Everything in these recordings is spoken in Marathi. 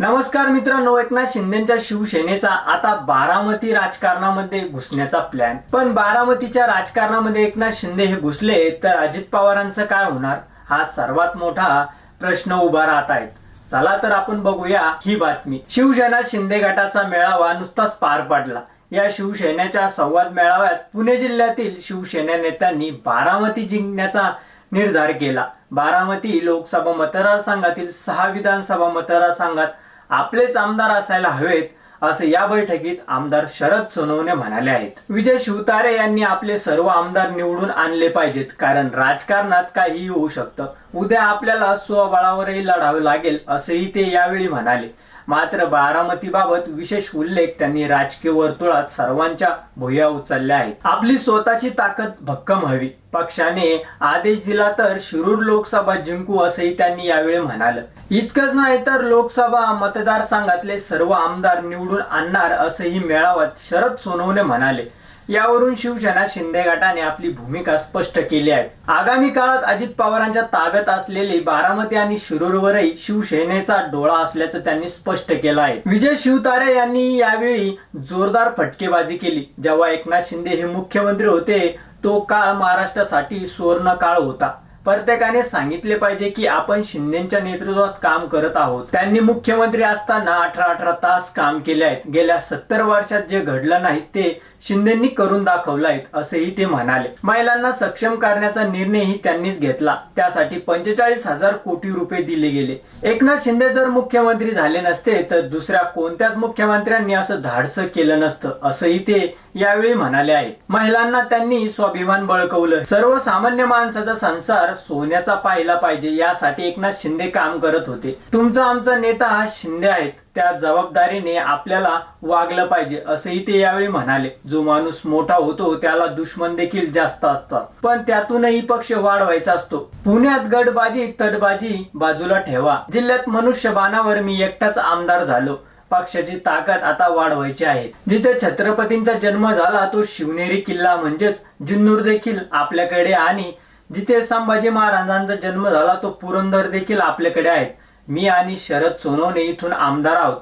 नमस्कार मित्रांनो एकनाथ शिंदेच्या शिवसेनेचा आता बारामती राजकारणामध्ये घुसण्याचा प्लॅन पण बारामतीच्या राजकारणामध्ये एकनाथ शिंदे हे घुसले तर अजित पवारांचं काय होणार? हा सर्वात मोठा प्रश्न उभा राहत आहेत. चला तर आपण बघूया ही बातमी. शिवसेना शिंदे गटाचा मेळावा नुसताच पार पडला. या शिवसेनेच्या संवाद मेळाव्यात पुणे जिल्ह्यातील शिवसेना नेत्यांनी बारामती जिंकण्याचा निर्धार केला. बारामती लोकसभा मतदारसंघातील सहा विधानसभा मतदारसंघात आपलेच आमदार असायला हवेत असे या बैठकीत आमदार शरद सोनवणे म्हणाले आहेत. विजय शिवतारे यांनी आपले सर्व आमदार निवडून आणले पाहिजेत कारण राजकारणात काहीही होऊ शकतं. उद्या आपल्याला स्वबळावरही लढावे लागेल असंही ते यावेळी म्हणाले. मात्र बारामतीबाबत विशेष उल्लेख त्यांनी राजकीय वर्तुळात सर्वांच्या भुया उचलल्या आहेत. आपली स्वतःची ताकद भक्कम हवी. पक्षाने आदेश दिला तर शिरूर लोकसभा जिंकू असंही त्यांनी यावेळी म्हणालं. इतकंच नाही तर लोकसभा मतदारसंघातले सर्व आमदार निवडून आणणार असंही मेळाव्यात शरद सोनवणे म्हणाले. यावरून शिवसेना शिंदे गटाने आपली भूमिका स्पष्ट केली आहे. आगामी काळात अजित पवारांच्या ताब्यात असलेली बारामती आणि शिरूरवरही शिवसेनेचा डोळा असल्याचं त्यांनी स्पष्ट केलं आहे. विजय शिवतारे यांनी यावेळी जोरदार फटकेबाजी केली. जेव्हा एकनाथ शिंदे हे मुख्यमंत्री होते तो काळ महाराष्ट्रासाठी सुवर्ण काळ होता. प्रत्येकाने सांगितले पाहिजे की आपण शिंदेच्या नेतृत्वात काम करत आहोत. त्यांनी मुख्यमंत्री असताना अठरा अठरा तास काम केले आहेत. गेल्या सत्तर वर्षात जे घडलं नाही ते शिंदेंनी करून दाखवलं आहेत असेही ते म्हणाले. महिलांना सक्षम करण्याचा निर्णयही त्यांनीच घेतला. त्यासाठी पंचेचाळीस हजार कोटी रुपये दिले गेले. एकनाथ शिंदे जर मुख्यमंत्री झाले नसते तर दुसऱ्या कोणत्याच मुख्यमंत्र्यांनी असं धाडसं केलं नसतं असंही ते यावेळी म्हणाले आहे महिलांना त्यांनी स्वाभिमान बळकवलं. सर्वसामान्य माणसाचा संसार सोन्याचा पाहिला पाहिजे यासाठी एकनाथ शिंदे काम करत होते. तुमचा आमचा नेता हा शिंदे आहेत. त्या जबाबदारीने आपल्याला वागलं पाहिजे असंही ते यावेळी म्हणाले. जो माणूस मोठा होतो त्याला दुश्मन देखील जास्त असतात. पण त्यातूनही पक्ष वाढवायचा असतो. पुण्यात गडबाजी तडबाजी बाजूला ठेवा. जिल्ह्यात मनुष्यबाणावर मी एकटाच आमदार झालो. पक्षाची ताकद आता वाढवायची आहे. जिथे छत्रपतींचा जन्म झाला तो शिवनेरी किल्ला म्हणजेच जुन्नूर देखील आपल्याकडे आणि जिथे संभाजी महाराजांचा जन्म झाला तो पुरंदर देखील आपल्याकडे आहेत मी आणि शरद सोनवणे इथून आमदार आहोत.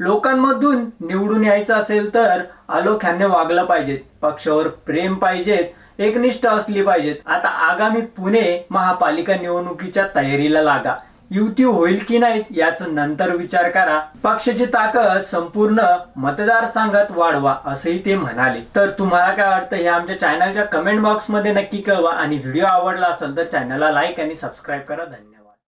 लोकांमधून निवडून यायचं असेल तर अलोख्याने वागलं पाहिजेत. पक्षावर प्रेम पाहिजेत एकनिष्ठ असली पाहिजेत. आता आगामी पुणे महापालिका निवडणुकीच्या तयारीला लागा. युती होईल की नाही याच नंतर विचार करा. पक्षाची ताकद संपूर्ण मतदारसंघात वाढवा असंही ते म्हणाले. तर तुम्हाला काय वाटतं हे आमच्या चॅनलच्या कमेंट बॉक्समध्ये नक्की कळवा. आणि व्हिडिओ आवडला असेल तर चॅनलला लाईक आणि सबस्क्राईब करा. धन्यवाद.